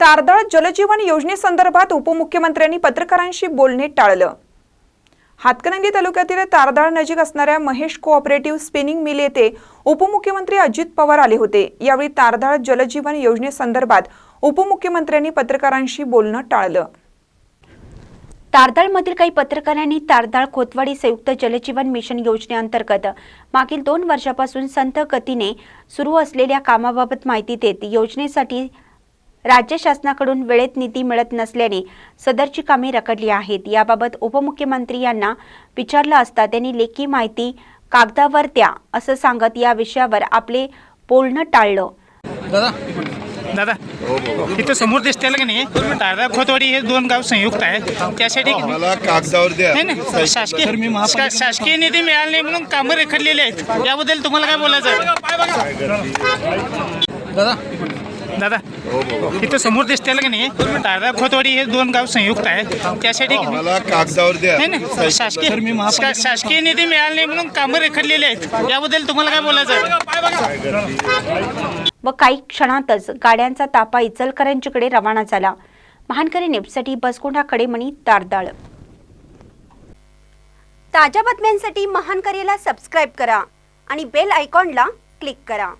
तारदाळ जलजीवन योजनेसंदर्भात उपमुख्यमंत्र्यांनी पत्रकारांशी बोलणे टाळलं. हातकणंगले तालुक्यातील तारदाळ नजीक असणाऱ्या महेश कोऑपरेटिव्ह स्पिनिंग मिल येथे उपमुख्यमंत्री अजित पवार आले होते. यावेळी तारदाळ जलजीवन योजनेसंदर्भात उपमुख्यमंत्र्यांनी पत्रकारांशी बोलणं टाळलं. तारदाळमधील काही पत्रकारांनी तारदाळ खोतवाडी संयुक्त जलजीवन मिशन योजनेअंतर्गत मागील दोन वर्षापासून संथ गतीने सुरू असलेल्या कामाबाबत माहिती देत योजनेसाठी राज्य शासनाकडून वेळेत निधी मिळत नसल्याने सदरची कामे रखडली आहेत. याबाबत उपमुख्यमंत्री यांना विचारलं असता त्यांनी लेखी माहिती कागदावर द्या असं सांगत या विषयावर आपले बोलणं टाळलं. दादा. दादा इथं समोर की नाही? दादा खोतवाडी हे दोन गाव संयुक्त आहे त्यासाठी कागदावर द्या. नाही शासकीय शासकीय निधी मिळाला नाही म्हणून कामं रेखडलेली आहेत. याबद्दल तुम्हाला काय बोलायचं? दादा. दादा इथं समोर दिसतेल की नाही. दादा खोतवाडी हे दोन गाव संयुक्त आहे. त्यासाठी की नाही मला कागदावर द्या. नाही, नाही शासकीय शा- शासकीय निधी मिळाला नाही म्हणून कामं रेखडलेली आहेत. याबद्दल तुम्हाला काय बोलायचं आहे? व काही क्षणातच गाड्यांचा तापा इचलकरंजीकडे रवाना झाला. महानकरी नेपसाठी बसकोंडा कडेमणी तारदाळ. ताज्या बातम्यांसाठी महान करेला सबस्क्राईब करा आणि बेल आयकॉनला क्लिक करा.